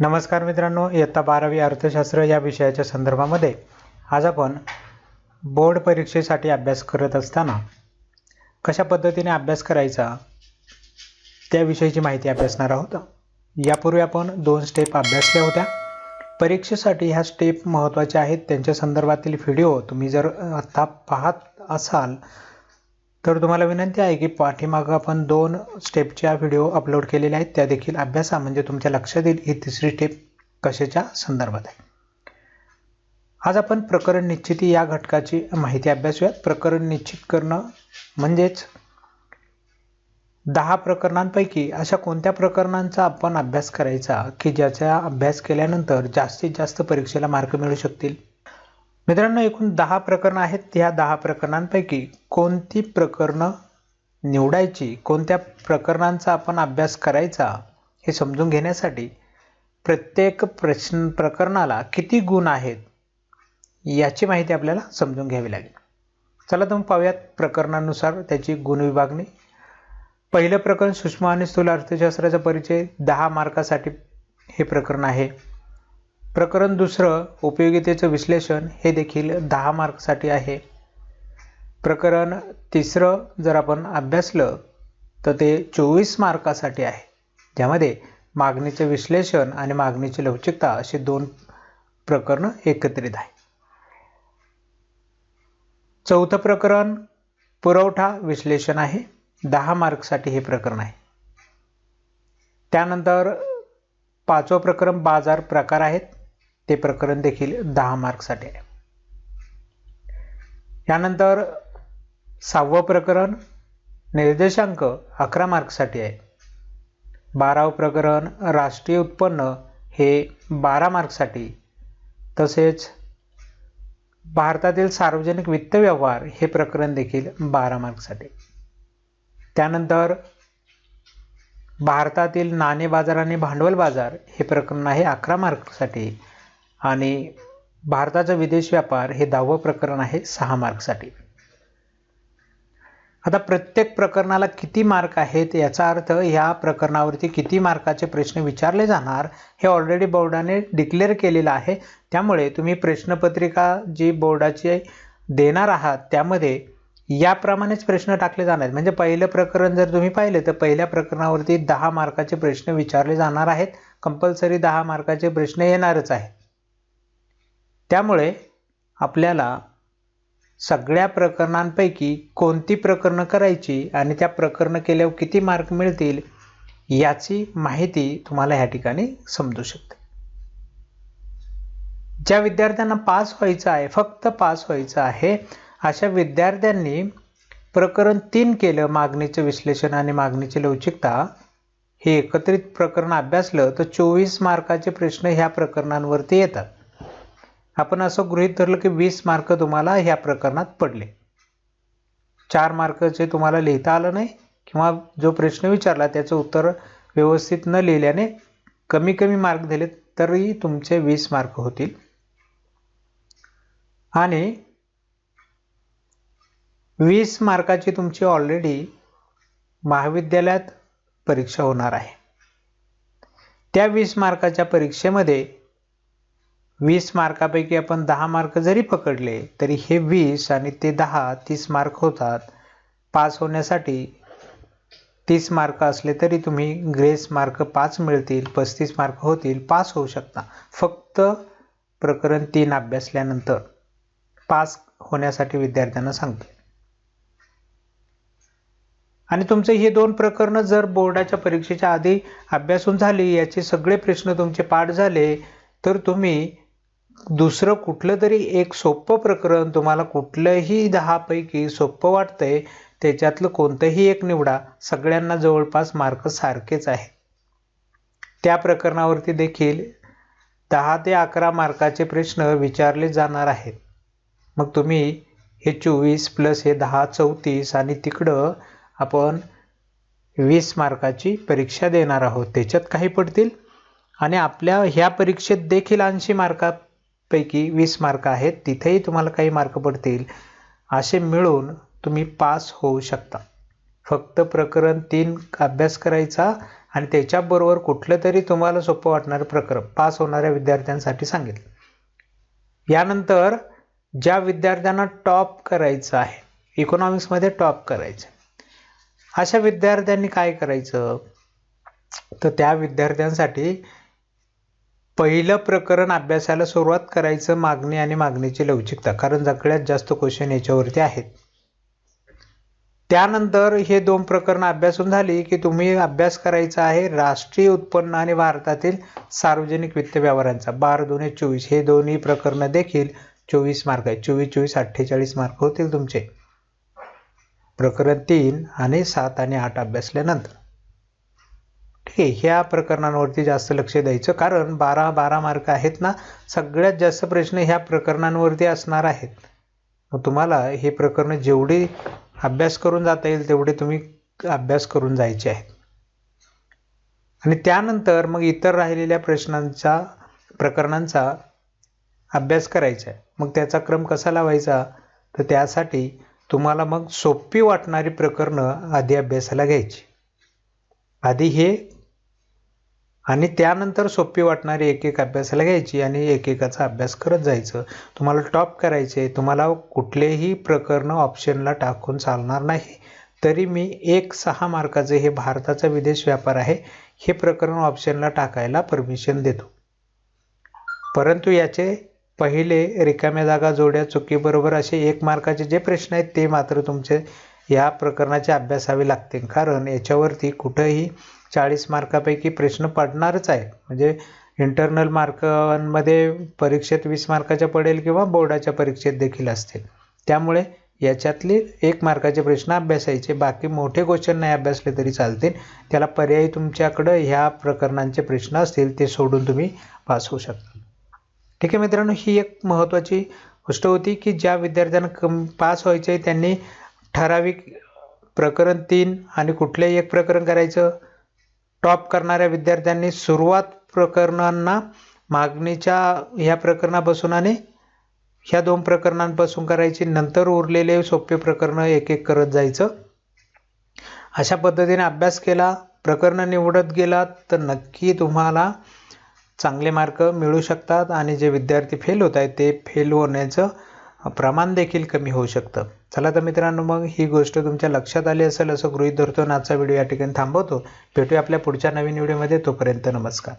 नमस्कार मित्रांनो इयत्ता बारावी अर्थशास्त्र या विषयाच्या संदर्भामध्ये आज आपण बोर्ड परीक्षेसाठी अभ्यास करत असताना कशा पद्धतीने अभ्यास करायचा त्याविषयीची माहिती अभ्यासणार आहोत. यापूर्वी आपण दोन स्टेप अभ्यासल्या होत्या. परीक्षेसाठी ह्या स्टेप महत्त्वाच्या आहेत. त्यांच्या संदर्भातील व्हिडिओ तुम्ही जर आत्ता पाहत असाल तर तुम्हाला विनंती आहे की पाठीमागं आपण दोन स्टेपच्या व्हिडिओ अपलोड केलेले आहेत. त्या देखील अभ्यासा म्हणजे तुमच्या लक्षात येईल ही तिसरी स्टेप कशाच्या संदर्भात आहे. आज आपण प्रकरण निश्चिती या घटकाची माहिती अभ्यासूयात प्रकरण निश्चित करणं म्हणजेच दहा प्रकरणांपैकी अशा कोणत्या प्रकरणांचा आपण अभ्यास करायचा की ज्याचा अभ्यास केल्यानंतर जास्तीत जास्त परीक्षेला मार्क मिळू शकतील? मित्रांनो एकूण दहा प्रकरणं आहेत. त्या दहा प्रकरणांपैकी कोणती प्रकरणं निवडायची कोणत्या प्रकरणांचा आपण अभ्यास करायचा हे समजून घेण्यासाठी प्रत्येक प्रश्न प्रकरणाला किती गुण आहेत याची माहिती आपल्याला समजून घ्यावी लागेल. चला तर मग पाहूयात प्रकरणानुसार त्याची गुण विभागणी. पहिलं प्रकरण सूक्ष्म आणि स्थूल अर्थशास्त्राचा परिचय. दहा मार्कासाठी हे प्रकरण आहे. प्रकरण दुसरं उपयोगितेचं विश्लेषण हे देखील दहा मार्कसाठी आहे. प्रकरण तिसरं जर आपण अभ्यासलं तर ते चोवीस मार्कासाठी आहे. ज्यामध्ये मागणीचे विश्लेषण आणि मागणीची लवचिकता अशी दोन प्रकरणं एकत्रित आहे. चौथं प्रकरण पुरवठा विश्लेषण आहे. दहा मार्कसाठी हे प्रकरण आहे. त्यानंतर पाचवं प्रकरण बाजार प्रकार आहेत. ते प्रकरण देखील दहा मार्कसाठी आहे. यानंतर सहावं प्रकरण निर्देशांक अकरा मार्कसाठी आहे. बारावं प्रकरण राष्ट्रीय उत्पन्न हे बारा मार्कसाठी तसेच भारतातील सार्वजनिक वित्त व्यवहार हे प्रकरण देखील बारा मार्कसाठी त्यानंतर भारतातील नाणे बाजार आणि भांडवल बाजार हे प्रकरण आहे अकरा मार्कसाठी आणि भारताचा विदेश व्यापार हे दहावं प्रकरण आहे सहा मार्कसाठी. आता प्रत्येक प्रकरणाला किती मार्क आहेत याचा अर्थ ह्या प्रकरणावरती किती मार्काचे प्रश्न विचारले जाणार हे ऑलरेडी बोर्डाने डिक्लेअर केलेलं आहे. त्यामुळे तुम्ही प्रश्नपत्रिका जी बोर्डाची देणार आहात त्यामध्ये याप्रमाणेच प्रश्न टाकले जाणार. आहेत म्हणजे पहिलं प्रकरण जर तुम्ही पाहिलं तर पहिल्या प्रकरणावरती दहा मार्काचे प्रश्न विचारले जाणार आहेत. कंपल्सरी दहा मार्काचे प्रश्न येणारच आहेत. त्यामुळे आपल्याला सगळ्या प्रकरणांपैकी कोणती प्रकरणं करायची आणि त्या प्रकरणं केल्यावर किती मार्क मिळतील याची माहिती तुम्हाला ह्या ठिकाणी समजू शकते. ज्या विद्यार्थ्यांना पास व्हायचं आहे फक्त पास व्हायचं आहे अशा विद्यार्थ्यांनी प्रकरण तीन केलं मागणीचं विश्लेषण आणि मागणीची लवचिकता. हे एकत्रित प्रकरण अभ्यासलं तर चोवीस मार्काचे प्रश्न ह्या प्रकरणांवरती येतात. आपण असं गृहीत धरलं की वीस मार्क तुम्हाला ह्या प्रकरणात पडले. चार मार्कचे तुम्हाला लिहिता आलं नाही किंवा जो प्रश्न विचारला त्याचं उत्तर व्यवस्थित न लिहिल्याने कमी कमी मार्क दिले तरी तुमचे वीस मार्क होतील. आणि वीस मार्काची तुमची ऑलरेडी महाविद्यालयात परीक्षा होणार आहे. त्या वीस मार्काच्या परीक्षेमध्ये वीस मार्कापैकी आपण दहा मार्क जरी पकडले तरी हे वीस आणि ते दहा तीस मार्क होतात. पास होण्यासाठी तीस मार्क असले तरी तुम्ही ग्रेस मार्क पाच मिळतील पस्तीस मार्क होतील पास होऊ शकता. फक्त प्रकरण तीन अभ्यासल्यानंतर. पास होण्यासाठी विद्यार्थ्यांना सांगतो. आणि तुमचे हे दोन प्रकरणं जर बोर्डाच्या परीक्षेच्या आधी अभ्यासून झाली याचे सगळे प्रश्न तुमचे पाठ झाले तर तुम्ही दुसरं कुठलं तरी एक सोपं प्रकरण तुम्हाला कुठलंही दहापैकी सोपं वाटतंय त्याच्यातलं कोणतंही एक निवडा सगळ्यांना जवळपास मार्क सारखेच आहे त्या प्रकरणावरती देखील दहा ते अकरा मार्काचे प्रश्न विचारले जाणार आहेत. मग तुम्ही हे चोवीस प्लस हे दहा चौतीस आणि तिकडं आपण वीस मार्काची परीक्षा देणार आहोत. त्याच्यात काही पडतील? आणि आपल्या ह्या परीक्षेत देखील ऐंशी मार्का पैकी वीस मार्क आहेत. तिथेही तुम्हाला काही मार्क पडतील. असे मिळून तुम्ही पास होऊ शकता. फक्त प्रकरण तीन अभ्यास करायचा आणि त्याच्याबरोबर कुठलं तरी तुम्हाला सोपं वाटणारं प्रकरण पास होणाऱ्या विद्यार्थ्यांसाठी सांगितलं. यानंतर ज्या विद्यार्थ्यांना टॉप करायचं आहे इकॉनॉमिक्समध्ये टॉप करायचं अशा विद्यार्थ्यांनी काय करायचं? तर त्या विद्यार्थ्यांसाठी पहिलं प्रकरण अभ्यासाला सुरुवात करायचं मागणी आणि मागणीची लवचिकता कारण सगळ्यात जास्त क्वेश्चन याच्यावरती आहेत. त्यानंतर हे दोन प्रकरणं अभ्यासून झाली की तुम्ही अभ्यास करायचा आहे राष्ट्रीय उत्पन्न आणि भारतातील सार्वजनिक वित्त व्यवहारांचा. बारा दोन्ही चोवीस हे दोन्ही प्रकरणं देखील चोवीस मार्क आहेत. चोवीस चोवीस अठ्ठेचाळीस मार्क होतील तुमचे. प्रकरण तीन आणि सात आणि आठ अभ्यासल्यानंतर. ठीक आहे ह्या प्रकरणांवरती जास्त लक्ष द्यायचं कारण बारा बारा मार्क आहेत ना सगळ्यात जास्त प्रश्न ह्या प्रकरणांवरती असणार आहेत. मग तुम्हाला हे प्रकरणं जेवढे अभ्यास करून जाता येईल तेवढे तुम्ही अभ्यास करून जायचे आहेत. आणि त्यानंतर मग इतर राहिलेल्या प्रश्नांचा प्रकरणांचा अभ्यास करायचा आहे. मग त्याचा क्रम कसा लावायचा? तर त्यासाठी तुम्हाला मग सोपी वाटणारी प्रकरणं आधी अभ्यासाला घ्यायची. आधी हे आणि त्यानंतर सोपी वाटणारी एक एक अभ्यासाला घ्यायची आणि एकेकाचा अभ्यास करत जायचं. तुम्हाला टॉप करायचे तुम्हाला कुठलेही प्रकरणं ऑप्शनला टाकून चालणार नाही. तरी मी एक सहा मार्काचे हे भारताचा विदेश व्यापार आहे हे प्रकरण ऑप्शनला टाकायला परमिशन देतो. परंतु याचे पहिले रिकाम्या जागा जोड्या चुकीबरोबर असे एक मार्काचे जे प्रश्न आहेत ते मात्र तुमचे या प्रकरणाचे अभ्यासावे लागते. कारण याच्यावरती कुठंही चाळीस मार्कापैकी प्रश्न पडणारच आहे. म्हणजे इंटरनल मार्कांमध्ये परीक्षेत वीस मार्काच्या पडेल किंवा बोर्डाच्या परीक्षेत देखील असतील. त्यामुळे याच्यातले एक मार्काचे प्रश्न अभ्यासायचे. बाकी मोठे क्वेश्चन नाही अभ्यासले तरी चालतील. त्याला पर्यायी तुमच्याकडं ह्या प्रकरणांचे प्रश्न असतील ते सोडून तुम्ही पास होऊ शकता. ठीक आहे मित्रांनो ही एक महत्त्वाची गोष्ट होती की ज्या विद्यार्थ्यांना कम पास व्हायचे त्यांनी ठराविक प्रकरण तीन आणि कुठलंही एक प्रकरण करायचं? टॉप करणाऱ्या विद्यार्थ्यांनी सुरुवात प्रकरणांना मागणीच्या ह्या प्रकरणापासून आणि ह्या दोन प्रकरणांपासून करायची नंतर उरलेले सोपे प्रकरणं एक एक करत जायचं. अशा पद्धतीने अभ्यास केला प्रकरणं निवडत गेलात तर नक्की तुम्हाला चांगले मार्क मिळू शकतात आणि जे विद्यार्थी फेल होत आहेत ते फेल होण्याचं प्रमाण देखील कमी होऊ शकतं. चला तर मित्रांनो मग ही गोष्ट तुमच्या लक्षात आली असेल असं गृहीत धरतो. आजचा व्हिडिओ या ठिकाणी थांबवतो. भेटूया आपल्या पुढच्या नवीन व्हिडिओमध्ये. तोपर्यंत नमस्कार.